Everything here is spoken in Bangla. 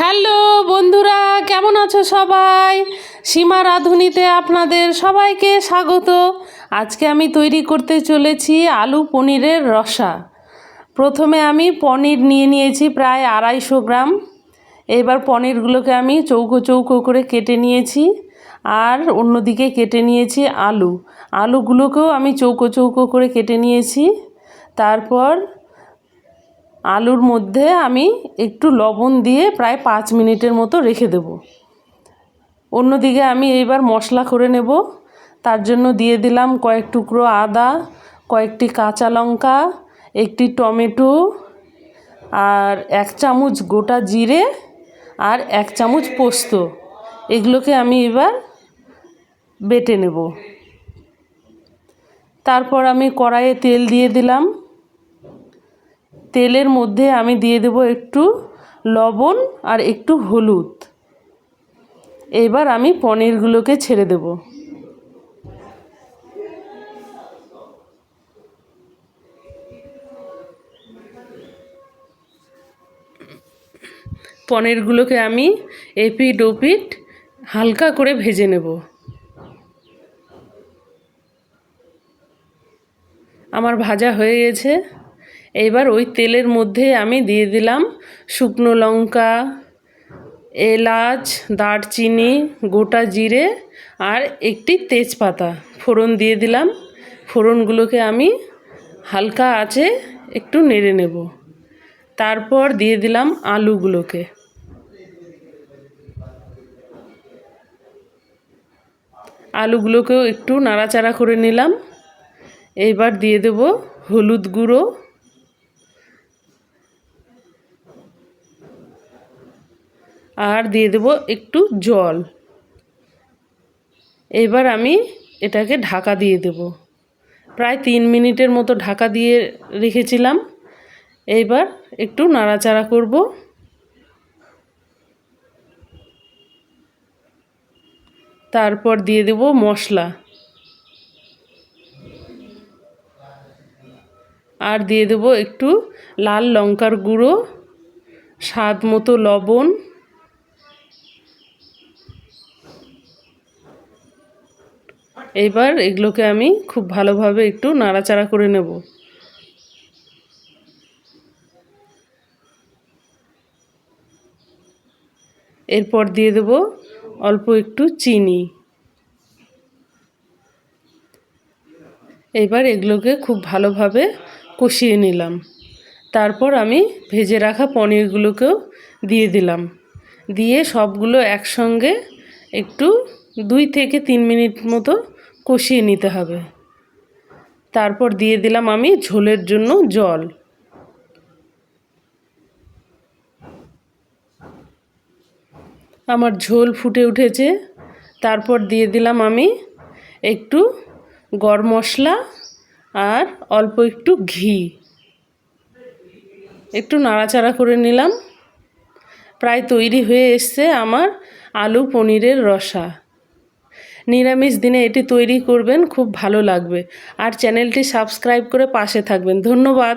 হ্যালো বন্ধুরা, কেমন আছো সবাই? সীমা রাঁধুনিতে আপনাদের সবাইকে স্বাগত। আজকে আমি তৈরি করতে চলেছি আলু পনিরের রসা। প্রথমে আমি পনির নিয়ে নিয়েছি প্রায় আড়াইশো গ্রাম। এবার পনিরগুলোকে আমি চৌকো চৌকো করে কেটে নিয়েছি আর অন্যদিকে কেটে নিয়েছি আলু। আলুগুলোকেও আমি চৌকো চৌকো করে কেটে নিয়েছি। তারপর আলুর মধ্যে আমি একটু লবণ দিয়ে প্রায় পাঁচ মিনিটের মতো রেখে দেব। অন্যদিকে আমি এইবার মশলা করে নেব। তার জন্য দিয়ে দিলাম কয়েক টুকরো আদা, কয়েকটি কাঁচা লঙ্কা, একটি টমেটো আর এক চামচ গোটা জিরে আর এক চামচ পোস্ত। এগুলোকে আমি এবার বেটে নেব। তারপর আমি কড়াইয়ে তেল দিয়ে দিলাম। তেলের মধ্যে আমি দিয়ে দেব একটু লবণ আর একটু হলুদ। এবার আমি পনিরগুলোকে ছেড়ে দেব। পনিরগুলোকে আমি এপিট ওপিট হালকা করে ভেজে নেব। আমার ভাজা হয়ে গেছে। এবার ওই তেলের মধ্যে আমি দিয়ে দিলাম শুকনো লঙ্কা, এলাচ, দারচিনি, গোটা জিরে আর একটি তেজপাতা। ফোড়ন দিয়ে দিলাম। ফোড়নগুলোকে আমি হালকা আছে একটু নেড়ে নেব। তারপর দিয়ে দিলাম আলুগুলোকে। আলুগুলোকেও একটু নাড়াচাড়া করে নিলাম। এইবার দিয়ে দেব হলুদ গুঁড়ো। আর দিয়ে দেব একটু জল। এবার আমি এটাকে ঢাকা দিয়ে দেব। প্রায় তিন মিনিটের মতো ঢাকা দিয়ে রেখেছিলাম। এইবার একটু নাড়াচাড়া করব। তারপর দিয়ে দেব মশলা। আর দিয়ে দেব একটু লাল লঙ্কার গুঁড়ো, স্বাদ মতো লবণ। এবার এগুলোকে আমি খুব ভালোভাবে একটু নাড়াচাড়া করে নেব। এরপর দিয়ে দেব অল্প একটু চিনি। এবার এগুলোকে খুব ভালোভাবে কষিয়ে নিলাম। তারপর আমি ভেজে রাখা পনিরগুলোকেও দিয়ে দিলাম। দিয়ে সবগুলো একসঙ্গে একটু দুই থেকে তিন মিনিট মতো কষিয়ে নিতে হবে। তারপর দিয়ে দিলাম আমি ঝোলের জন্য জল। আমার ঝোল ফুটে উঠেছে। তারপর দিয়ে দিলাম আমি একটু গরম মশলা আর অল্প একটু ঘি। একটু নাড়াচাড়া করে নিলাম। প্রায় তৈরি হয়ে এসছে আমার আলু পনিরের রসা। নিরামিষ দিনে এটি তৈরি করবেন, খুব ভালো লাগবে। আর চ্যানেলটি সাবস্ক্রাইব করে পাশে থাকবেন। ধন্যবাদ।